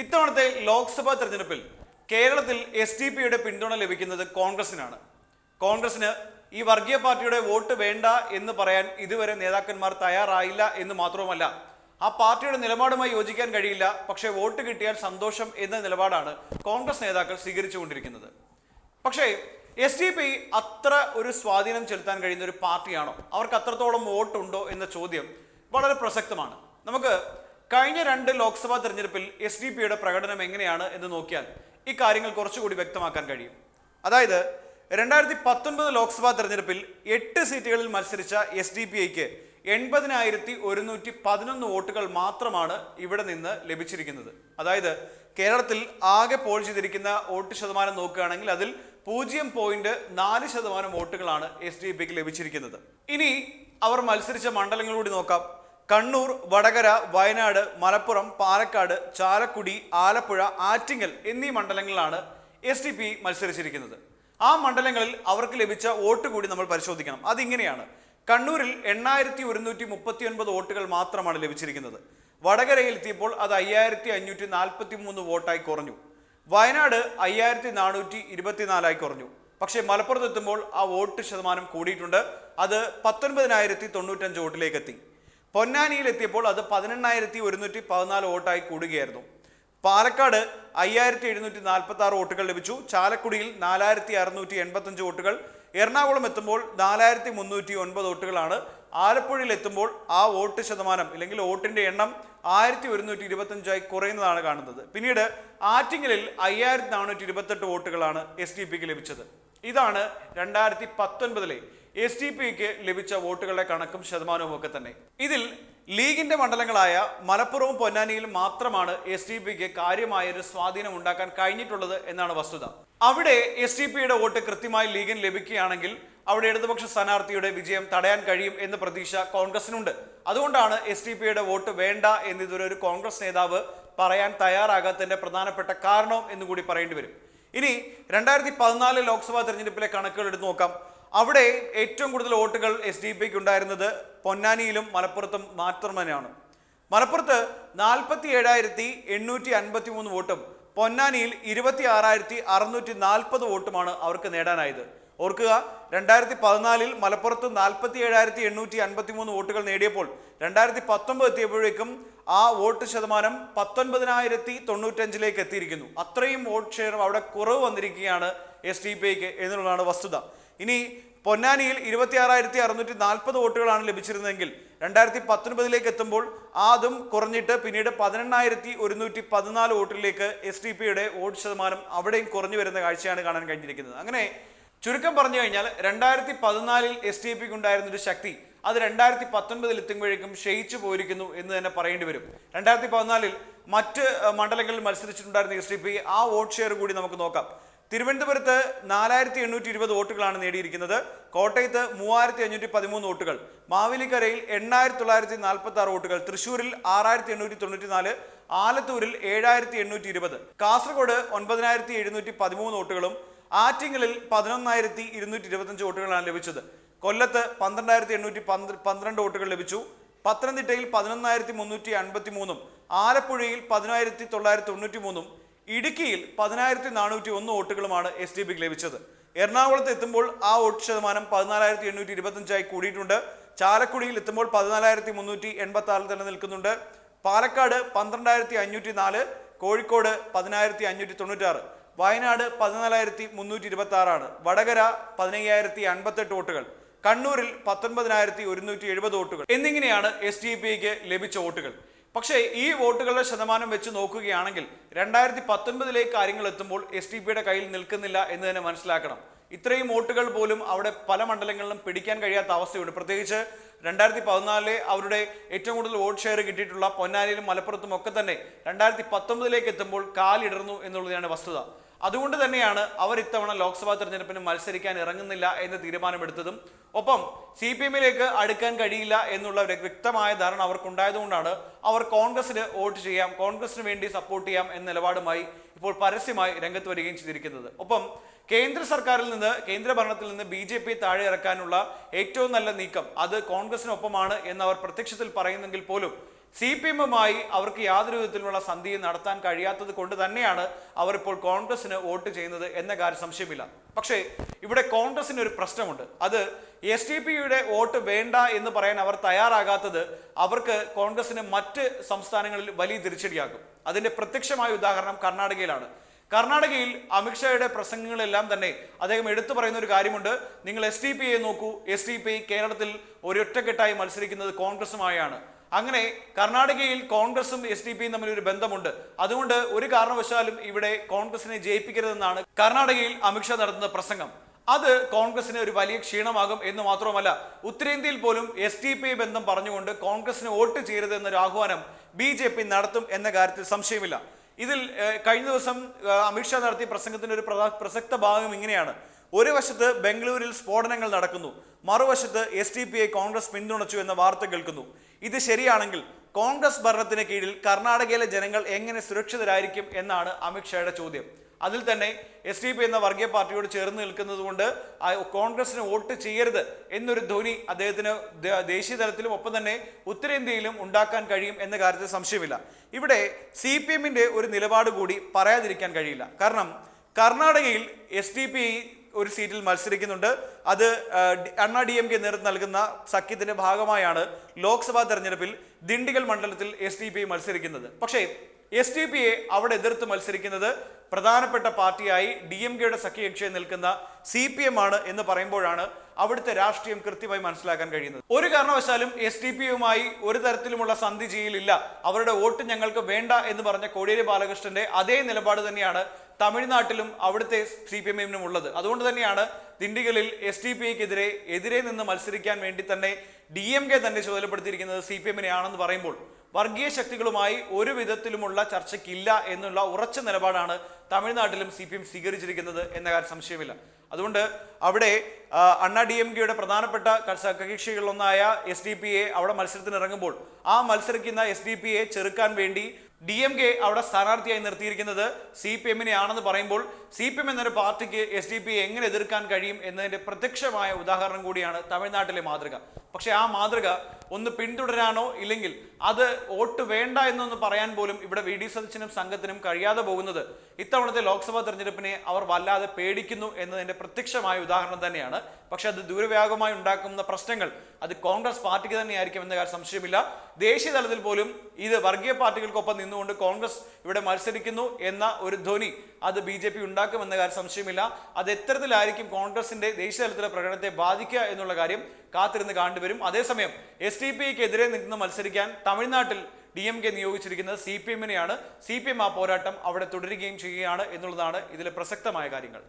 ഇത്തവണത്തെ ലോക്സഭാ തെരഞ്ഞെടുപ്പിൽ കേരളത്തിൽ എസ് ഡി പിയുടെ പിന്തുണ ലഭിക്കുന്നത് കോൺഗ്രസിനാണ്. കോൺഗ്രസിന് ഈ വർഗീയ പാർട്ടിയുടെ വോട്ട് വേണ്ട എന്ന് പറയാൻ ഇതുവരെ നേതാക്കന്മാർ തയ്യാറായില്ല എന്ന് മാത്രവുമല്ല ആ പാർട്ടിയുടെ നിലപാടുമായി യോജിക്കാൻ കഴിയില്ല പക്ഷേ വോട്ട് കിട്ടിയാൽ സന്തോഷം എന്ന നിലപാടാണ് കോൺഗ്രസ് നേതാക്കൾ സ്വീകരിച്ചുകൊണ്ടിരിക്കുന്നത്. പക്ഷേ എസ് ഡി പി അത്ര ഒരു സ്വാധീനം ചെലുത്താൻ കഴിയുന്ന ഒരു പാർട്ടിയാണോ? അവർക്ക് അത്രത്തോളം വോട്ടുണ്ടോ എന്ന ചോദ്യം വളരെ പ്രസക്തമാണ്. നമുക്ക് കഴിഞ്ഞ രണ്ട് ലോക്സഭാ തെരഞ്ഞെടുപ്പിൽ എസ് ഡി പിയുടെ പ്രകടനം എങ്ങനെയാണ് എന്ന് നോക്കിയാൽ ഈ കാര്യങ്ങൾ കുറച്ചുകൂടി വ്യക്തമാക്കാൻ കഴിയും. അതായത് രണ്ടായിരത്തി പത്തൊൻപത് ലോക്സഭാ തെരഞ്ഞെടുപ്പിൽ എട്ട് സീറ്റുകളിൽ മത്സരിച്ച എസ് ഡി പി ഐക്ക് എൺപതിനായിരത്തി ഒരുന്നൂറ്റി പതിനൊന്ന് വോട്ടുകൾ മാത്രമാണ് ഇവിടെ നിന്ന് ലഭിച്ചിരിക്കുന്നത്. അതായത് കേരളത്തിൽ ആകെ പോൾ ചെയ്തിരിക്കുന്ന വോട്ട് ശതമാനം നോക്കുകയാണെങ്കിൽ അതിൽ പൂജ്യം പോയിന്റ് നാല് ശതമാനം വോട്ടുകളാണ് എസ് ഡി പിക്ക് ലഭിച്ചിരിക്കുന്നത്. ഇനി അവർ മത്സരിച്ച മണ്ഡലങ്ങൾ കൂടി നോക്കാം. കണ്ണൂർ വടകര വയനാട് മലപ്പുറം പാലക്കാട് ചാലക്കുടി ആലപ്പുഴ ആറ്റിങ്ങൽ എന്നീ മണ്ഡലങ്ങളിലാണ് എസ് ടി പി മത്സരിച്ചിരിക്കുന്നത്. ആ മണ്ഡലങ്ങളിൽ അവർക്ക് ലഭിച്ച വോട്ട് കൂടി നമ്മൾ പരിശോധിക്കണം. അതിങ്ങനെയാണ്. കണ്ണൂരിൽ എണ്ണായിരത്തി ഒരുന്നൂറ്റി മുപ്പത്തി ഒൻപത് വോട്ടുകൾ മാത്രമാണ് ലഭിച്ചിരിക്കുന്നത്. വടകരയിൽ എത്തിയപ്പോൾ അത് അയ്യായിരത്തി അഞ്ഞൂറ്റി നാൽപ്പത്തി മൂന്ന് വോട്ടായി കുറഞ്ഞു. വയനാട് അയ്യായിരത്തി നാനൂറ്റി ഇരുപത്തിനാലായി കുറഞ്ഞു. പക്ഷേ മലപ്പുറത്ത് എത്തുമ്പോൾ ആ വോട്ട് ശതമാനം കൂടിയിട്ടുണ്ട്. അത് പത്തൊൻപതിനായിരത്തി തൊണ്ണൂറ്റഞ്ച് വോട്ടിലേക്ക് എത്തി പൊന്നാനിയിൽ എത്തിയപ്പോൾ അത് പതിനെണ്ണായിരത്തി ഒരുന്നൂറ്റി പതിനാല് വോട്ടായി കൂടുകയായിരുന്നു. പാലക്കാട് അയ്യായിരത്തി എഴുന്നൂറ്റി നാൽപ്പത്തി ആറ് വോട്ടുകൾ ലഭിച്ചു. ചാലക്കുടിയിൽ നാലായിരത്തി അറുന്നൂറ്റി എൺപത്തഞ്ച് വോട്ടുകൾ. എറണാകുളം എത്തുമ്പോൾ നാലായിരത്തി മുന്നൂറ്റി ഒൻപത് വോട്ടുകളാണ്. ആലപ്പുഴയിൽ എത്തുമ്പോൾ ആ വോട്ട് ശതമാനം അല്ലെങ്കിൽ വോട്ടിന്റെ എണ്ണം ആയിരത്തി ഒരുന്നൂറ്റി ഇരുപത്തഞ്ചായി കുറയുന്നതാണ് കാണുന്നത്. പിന്നീട് ആറ്റിങ്ങലിൽ അയ്യായിരത്തി നാനൂറ്റി ഇരുപത്തെട്ട് വോട്ടുകളാണ് എസ് ഡി പിക്ക് ലഭിച്ചത്. ഇതാണ് രണ്ടായിരത്തി പത്തൊൻപതിലെ എസ് ഡി പിക്ക് ലഭിച്ച വോട്ടുകളുടെ കണക്കും ശതമാനവും ഒക്കെ തന്നെ. ഇതിൽ ലീഗിന്റെ മണ്ഡലങ്ങളായ മലപ്പുറവും പൊന്നാനിയിലും മാത്രമാണ് എസ് ഡി പിക്ക് കാര്യമായ ഒരു സ്വാധീനം ഉണ്ടാക്കാൻ കഴിഞ്ഞിട്ടുള്ളത് എന്നാണ് വസ്തുത. അവിടെ എസ് ഡി പിയുടെ വോട്ട് കൃത്യമായി ലീഗിന് ലഭിക്കുകയാണെങ്കിൽ അവിടെ ഇടതുപക്ഷ സ്ഥാനാർത്ഥിയുടെ വിജയം തടയാൻ കഴിയും എന്ന പ്രതീക്ഷ കോൺഗ്രസിനുണ്ട്. അതുകൊണ്ടാണ് എസ് ഡി പിയുടെ വോട്ട് വേണ്ട എന്നിതുവരെ ഒരു കോൺഗ്രസ് നേതാവ് പറയാൻ തയ്യാറാകാത്തതിന്റെ പ്രധാനപ്പെട്ട കാരണം എന്നുകൂടി പറയേണ്ടി വരും. ഇനി രണ്ടായിരത്തി പതിനാല് ലോക്സഭാ തെരഞ്ഞെടുപ്പിലെ കണക്കുകൾ എടുത്തു നോക്കാം. അവിടെ ഏറ്റവും കൂടുതൽ വോട്ടുകൾ എസ് ഡി പിക്ക് ഉണ്ടായിരുന്നത് പൊന്നാനിയിലും മലപ്പുറത്തും മാത്രമാണ് മലപ്പുറത്ത് നാൽപ്പത്തി ഏഴായിരത്തി എണ്ണൂറ്റി അൻപത്തി മൂന്ന് വോട്ടും പൊന്നാനിയിൽ ഇരുപത്തി ആറായിരത്തി അറുന്നൂറ്റി നാൽപ്പത് വോട്ടുമാണ് അവർക്ക് നേടാനായത്. ഓർക്കുക രണ്ടായിരത്തി പതിനാലിൽ മലപ്പുറത്ത് നാൽപ്പത്തി ഏഴായിരത്തി എണ്ണൂറ്റി അൻപത്തി മൂന്ന് വോട്ടുകൾ നേടിയപ്പോൾ രണ്ടായിരത്തി പത്തൊമ്പത് എത്തിയപ്പോഴേക്കും ആ വോട്ട് ശതമാനം പത്തൊൻപതിനായിരത്തി തൊണ്ണൂറ്റഞ്ചിലേക്ക് എത്തിയിരിക്കുന്നു അത്രയും വോട്ട് ഷെയർ അവിടെ കുറവ് വന്നിരിക്കുകയാണ് എസ് ഡി പി ഐക്ക് എന്നുള്ളതാണ് വസ്തുത ഇനി പൊന്നാനിയിൽ ഇരുപത്തി ആറായിരത്തി അറുന്നൂറ്റി നാൽപ്പത് വോട്ടുകളാണ് ലഭിച്ചിരുന്നതെങ്കിൽ രണ്ടായിരത്തി പത്തൊൻപതിലേക്ക് എത്തുമ്പോൾ അതും കുറഞ്ഞിട്ട് പിന്നീട് പതിനെണ്ണായിരത്തി ഒരുന്നൂറ്റി പതിനാല് വോട്ടിലേക്ക് എസ് ഡി പിയുടെ വോട്ട് ശതമാനം അവിടെയും കുറഞ്ഞു വരുന്ന കാഴ്ചയാണ് കാണാൻ കഴിഞ്ഞിരിക്കുന്നത്. അങ്ങനെ ചുരുക്കം പറഞ്ഞു കഴിഞ്ഞാൽ രണ്ടായിരത്തി പതിനാലിൽ എസ് ഡി പിക്ക് ഉണ്ടായിരുന്ന ഒരു ശക്തി അത് രണ്ടായിരത്തി പത്തൊൻപതിൽ എത്തുമ്പോഴേക്കും ക്ഷയിച്ചു പോയിരിക്കുന്നു എന്ന് തന്നെ പറയേണ്ടി വരും. രണ്ടായിരത്തി പതിനാലിൽ മറ്റ് മണ്ഡലങ്ങളിൽ മത്സരിച്ചിട്ടുണ്ടായിരുന്ന എസ് ഡി പി ആ വോട്ട് ഷെയർ കൂടി നമുക്ക് നോക്കാം. തിരുവനന്തപുരത്ത് നാലായിരത്തി എണ്ണൂറ്റി ഇരുപത് വോട്ടുകളാണ് നേടിയിരിക്കുന്നത്. കോട്ടയത്ത് മൂവായിരത്തി അഞ്ഞൂറ്റി പതിമൂന്ന് വോട്ടുകൾ. മാവേലിക്കരയിൽ എണ്ണായിരത്തി തൊള്ളായിരത്തി നാൽപ്പത്തി ആറ് വോട്ടുകൾ. തൃശ്ശൂരിൽ ആറായിരത്തി എണ്ണൂറ്റി തൊണ്ണൂറ്റി നാല് ആലത്തൂരിൽ ഏഴായിരത്തി എണ്ണൂറ്റി ഇരുപത് കാസർഗോഡ് ഒൻപതിനായിരത്തി എഴുന്നൂറ്റി പതിമൂന്ന് വോട്ടുകളും. ആറ്റിങ്ങലിൽ പതിനൊന്നായിരത്തി ഇരുന്നൂറ്റി ഇരുപത്തഞ്ച് വോട്ടുകളാണ് ലഭിച്ചത്. കൊല്ലത്ത് പന്ത്രണ്ടായിരത്തി എണ്ണൂറ്റി പന്ത്ര- പന്ത്രണ്ട് വോട്ടുകൾ ലഭിച്ചു. പത്തനംതിട്ടയിൽ പതിനൊന്നായിരത്തി മുന്നൂറ്റി അൻപത്തി മൂന്നും ആലപ്പുഴയിൽ പതിനായിരത്തി തൊള്ളായിരത്തി തൊണ്ണൂറ്റി മൂന്നും ഇടുക്കിയിൽ പതിനായിരത്തി നാനൂറ്റി ഒന്ന് വോട്ടുകളുമാണ് എസ് ഡി പിക്ക് ലഭിച്ചത്. എറണാകുളത്ത് എത്തുമ്പോൾ ആ വോട്ട് ശതമാനം പതിനാലായിരത്തി എണ്ണൂറ്റി ഇരുപത്തഞ്ചായി കൂടിയിട്ടുണ്ട്. ചാലക്കുടിയിൽ എത്തുമ്പോൾ പതിനാലായിരത്തി മുന്നൂറ്റി എൺപത്തി ആറിൽ തന്നെ നിൽക്കുന്നുണ്ട്. പാലക്കാട് പന്ത്രണ്ടായിരത്തി അഞ്ഞൂറ്റി നാല് കോഴിക്കോട് പതിനായിരത്തി അഞ്ഞൂറ്റി തൊണ്ണൂറ്റാറ് വയനാട് പതിനാലായിരത്തി മുന്നൂറ്റി ഇരുപത്തി ആറാണ് വടകര പതിനയ്യായിരത്തി അൻപത്തെട്ട് വോട്ടുകൾ കണ്ണൂരിൽ പത്തൊൻപതിനായിരത്തി ഒരുന്നൂറ്റി എഴുപത് വോട്ടുകൾ. എന്നിങ്ങനെയാണ് എസ് ഡി പിക്ക് ലഭിച്ച വോട്ടുകൾ. പക്ഷേ ഈ വോട്ടുകളുടെ ശതമാനം വെച്ച് നോക്കുകയാണെങ്കിൽ രണ്ടായിരത്തി പത്തൊൻപതിലെ കാര്യങ്ങൾ എത്തുമ്പോൾ എസ് ഡി പിയുടെ കയ്യിൽ നിൽക്കുന്നില്ല എന്ന് തന്നെ മനസ്സിലാക്കണം. ഇത്രയും വോട്ടുകൾ പോലും അവിടെ പല മണ്ഡലങ്ങളിലും പിടിക്കാൻ കഴിയാത്ത അവസ്ഥയുണ്ട്. പ്രത്യേകിച്ച് രണ്ടായിരത്തി പതിനാലിലെ അവരുടെ ഏറ്റവും കൂടുതൽ വോട്ട് ഷെയർ കിട്ടിയിട്ടുള്ള പൊന്നാനിയിലും മലപ്പുറത്തും ഒക്കെ തന്നെ രണ്ടായിരത്തി പത്തൊമ്പതിലേക്ക് എത്തുമ്പോൾ കാലിടർന്നു എന്നുള്ളതാണ് വസ്തുത. അതുകൊണ്ട് തന്നെയാണ് അവർ ഇത്തവണ ലോക്സഭാ തെരഞ്ഞെടുപ്പിന് മത്സരിക്കാൻ ഇറങ്ങുന്നില്ല എന്ന് തീരുമാനമെടുത്തതും. ഒപ്പം സി പി എമ്മിലേക്ക് അടുക്കാൻ കഴിയില്ല എന്നുള്ള ഒരു വ്യക്തമായ ധാരണ അവർക്കുണ്ടായതുകൊണ്ടാണ് അവർ കോൺഗ്രസിന് വോട്ട് ചെയ്യാം കോൺഗ്രസിന് വേണ്ടി സപ്പോർട്ട് ചെയ്യാം എന്ന നിലപാടുമായി ഇപ്പോൾ പരസ്യമായി രംഗത്ത് വരികയും ചെയ്തിരിക്കുന്നത്. ഒപ്പം കേന്ദ്ര സർക്കാരിൽ നിന്ന് കേന്ദ്ര ഭരണത്തിൽ നിന്ന് ബി ജെ പി താഴെ ഇറക്കാനുള്ള ഏറ്റവും നല്ല നീക്കം അത് കോൺഗ്രസിനൊപ്പമാണ് എന്ന് അവർ പ്രത്യക്ഷത്തിൽ പറയുന്നെങ്കിൽ പോലും സി പി എമ്മുമായി അവർക്ക് യാതൊരു വിധത്തിലുള്ള സന്ധിയും നടത്താൻ കഴിയാത്തത് കൊണ്ട് തന്നെയാണ് അവർ ഇപ്പോൾ കോൺഗ്രസിന് വോട്ട് ചെയ്യുന്നത് എന്ന കാര്യം സംശയമില്ല. പക്ഷേ ഇവിടെ കോൺഗ്രസിന് ഒരു പ്രശ്നമുണ്ട്. അത് എസ് ഡി പിയുടെ വോട്ട് വേണ്ട എന്ന് പറയാൻ അവർ തയ്യാറാകാത്തത് അവർക്ക് കോൺഗ്രസിന് മറ്റ് സംസ്ഥാനങ്ങളിൽ വലിയ തിരിച്ചടിയാകും അതിന്റെ പ്രത്യക്ഷമായ ഉദാഹരണം കർണാടകയിലാണ്. കർണാടകയിൽ അമിത്ഷായുടെ പ്രസംഗങ്ങളെല്ലാം തന്നെ അദ്ദേഹം എടുത്തു പറയുന്ന ഒരു കാര്യമുണ്ട്. നിങ്ങൾ എസ് ഡി പി ഐ നോക്കൂ. എസ് ഡി പി കേരളത്തിൽ ഒരൊറ്റക്കെട്ടായി മത്സരിക്കുന്നത് കോൺഗ്രസുമായാണ്. അങ്ങനെ കർണാടകയിൽ കോൺഗ്രസും എസ് ഡി പിയും തമ്മിൽ ഒരു ബന്ധമുണ്ട്. അതുകൊണ്ട് ഒരു കാരണവശാലും ഇവിടെ കോൺഗ്രസിനെ ജയിപ്പിക്കരുതെന്നാണ് കർണാടകയിൽ അമിത്ഷാ നടത്തുന്ന പ്രസംഗം. അത് കോൺഗ്രസിന് ഒരു വലിയ ക്ഷീണമാകും എന്ന് മാത്രമല്ല ഉത്തരേന്ത്യയിൽ പോലും എസ് ഡി പി ബന്ധം പറഞ്ഞുകൊണ്ട് കോൺഗ്രസിന് വോട്ട് ചെയ്യരുത് എന്നൊരു ആഹ്വാനം ബി ജെ പി നടത്തും എന്ന കാര്യത്തിൽ സംശയമില്ല. ഇതിൽ കഴിഞ്ഞ ദിവസം അമിത്ഷാ നടത്തിയ പ്രസംഗത്തിന്റെ ഒരു പ്രസക്ത ഭാഗം ഇങ്ങനെയാണ്. ഒരു വശത്ത് ബംഗളൂരിൽ സ്ഫോടനങ്ങൾ നടക്കുന്നു മറുവശത്ത് S D P I Congress പിന്തുണച്ചു എന്ന വാർത്ത കേൾക്കുന്നു. ഇത് ശരിയാണെങ്കിൽ കോൺഗ്രസ് ഭരണത്തിന് കീഴിൽ കർണാടകയിലെ ജനങ്ങൾ എങ്ങനെ സുരക്ഷിതരായിരിക്കും എന്നാണ് അമിത്ഷായുടെ ചോദ്യം. അതിൽ തന്നെ എസ് ഡി പി എന്ന വർഗീയ പാർട്ടിയോട് ചേർന്ന് നിൽക്കുന്നത് കൊണ്ട് കോൺഗ്രസിന് വോട്ട് ചെയ്യരുത് എന്നൊരു ധ്വനി അദ്ദേഹത്തിന് ദേശീയ തലത്തിലും ഒപ്പം തന്നെ ഉത്തരേന്ത്യയിലും ഉണ്ടാക്കാൻ കഴിയും എന്ന കാര്യത്തിൽ സംശയമില്ല. ഇവിടെ സി പി എമ്മിന്റെ ഒരു നിലപാട് കൂടി പറയാതിരിക്കാൻ കഴിയില്ല. കാരണം കർണാടകയിൽ എസ് ഡി പി ഒരു സീറ്റിൽ മത്സരിക്കുന്നുണ്ട്. അത് അണ്ണാ ഡി എം കെ നേതൃത്വം നൽകുന്ന സഖ്യത്തിന്റെ ഭാഗമായാണ് ലോക്സഭാ തെരഞ്ഞെടുപ്പിൽ ദിണ്ടിഗൽ മണ്ഡലത്തിൽ എസ് ഡി പി മത്സരിക്കുന്നത്. പക്ഷേ എസ് ഡി പി എ അവിടെ എതിർത്ത് മത്സരിക്കുന്നത് പ്രധാനപ്പെട്ട പാർട്ടിയായി ഡി എം കെയുടെ സഖ്യകക്ഷിയെ നിൽക്കുന്ന സി പി എം ആണ് എന്ന് പറയുമ്പോഴാണ് അവിടുത്തെ രാഷ്ട്രീയം കൃത്യമായി മനസ്സിലാക്കാൻ കഴിയുന്നത്. ഒരു കാരണവശാലും എസ് ഡി പി യുമായി ഒരു തരത്തിലുമുള്ള സന്ധി ചെയ്യലില്ല. അവരുടെ വോട്ട് ഞങ്ങൾക്ക് വേണ്ട എന്ന് പറഞ്ഞ കോടിയേരി ബാലകൃഷ്ണന്റെ അതേ നിലപാട് തന്നെയാണ് തമിഴ്നാട്ടിലും അവിടുത്തെ സി പി എം എമ്മിനും ഉള്ളത്. അതുകൊണ്ട് തന്നെയാണ് ദിണ്ടിഗലിൽ എസ് ഡി പി ഐക്കെതിരെ എതിരെ നിന്ന് മത്സരിക്കാൻ വേണ്ടി തന്നെ ഡി എം കെ തന്നെ ചുമതലപ്പെടുത്തിയിരിക്കുന്നത് സി പി എമ്മിനെയാണെന്ന് പറയുമ്പോൾ വർഗീയ ശക്തികളുമായി ഒരു വിധത്തിലുമുള്ള ചർച്ചയ്ക്കില്ല എന്നുള്ള ഉറച്ച നിലപാടാണ് തമിഴ്നാട്ടിലും സി പി എം സ്വീകരിച്ചിരിക്കുന്നത് എന്ന കാര്യം സംശയമില്ല. അതുകൊണ്ട് അവിടെ അണ്ണാ ഡി എം കെയുടെ പ്രധാനപ്പെട്ട കക്ഷികളിലൊന്നായ എസ് ഡി പി എ അവിടെ മത്സരത്തിനിറങ്ങുമ്പോൾ ആ മത്സരിക്കുന്ന എസ് ഡി പി എ ചെറുക്കാൻ വേണ്ടി ഡി എം കെ അവിടെ സ്ഥാനാർത്ഥിയായി നിർത്തിയിരിക്കുന്നത് സി പി എമ്മിനെ ആണെന്ന് പറയുമ്പോൾ സി പി എം എന്നൊരു പാർട്ടിക്ക് എസ് ഡി പി എങ്ങനെ എതിർക്കാൻ കഴിയും എന്നതിന്റെ പ്രത്യക്ഷമായ ഉദാഹരണം കൂടിയാണ് തമിഴ്നാട്ടിലെ മാതൃക. പക്ഷേ ആ മാതൃക ഒന്ന് പിന്തുടരാനോ ഇല്ലെങ്കിൽ അത് വോട്ട് വേണ്ട എന്നൊന്ന് പറയാൻ പോലും ഇവിടെ വി ഡി സതീശനും സംഘത്തിനും കഴിയാതെ പോകുന്നത് ഇത്തവണത്തെ ലോക്സഭാ തെരഞ്ഞെടുപ്പിനെ അവർ വല്ലാതെ പേടിക്കുന്നു എന്നതിന്റെ പ്രത്യക്ഷമായ ഉദാഹരണം തന്നെയാണ്. പക്ഷേ അത് ദൂരവ്യാപകമായി ഉണ്ടാക്കുന്ന പ്രശ്നങ്ങൾ അത് കോൺഗ്രസ് പാർട്ടിക്ക് തന്നെയായിരിക്കും എന്ന കാര്യം സംശയമില്ല. ദേശീയ തലത്തിൽ പോലും ഇത് വർഗീയ പാർട്ടികൾക്കൊപ്പം നിന്നുകൊണ്ട് കോൺഗ്രസ് ഇവിടെ മത്സരിക്കുന്നു എന്ന ഒരു ധ്വനി അത് ബി ജെ പി ഉണ്ടാക്കുമെന്ന കാര്യം സംശയമില്ല. അത് എത്തരത്തിലായിരിക്കും കോൺഗ്രസിന്റെ ദേശീയ തലത്തിലെ പ്രകടനത്തെ ബാധിക്കുക എന്നുള്ള കാര്യം കാത്തിരുന്ന് കണ്ടുവരും അതേസമയം എസ് ഡി പി ഐക്കെതിരെ നിന്ന് മത്സരിക്കാൻ തമിഴ്നാട്ടിൽ ഡി എം കെ നിയോഗിച്ചിരിക്കുന്നത് സി പി എമ്മിനെയാണ്. സി പി എം ആ പോരാട്ടം അവിടെ തുടരുകയും ചെയ്യുകയാണ് എന്നുള്ളതാണ് ഇതിലെ പ്രസക്തമായ കാര്യങ്ങൾ.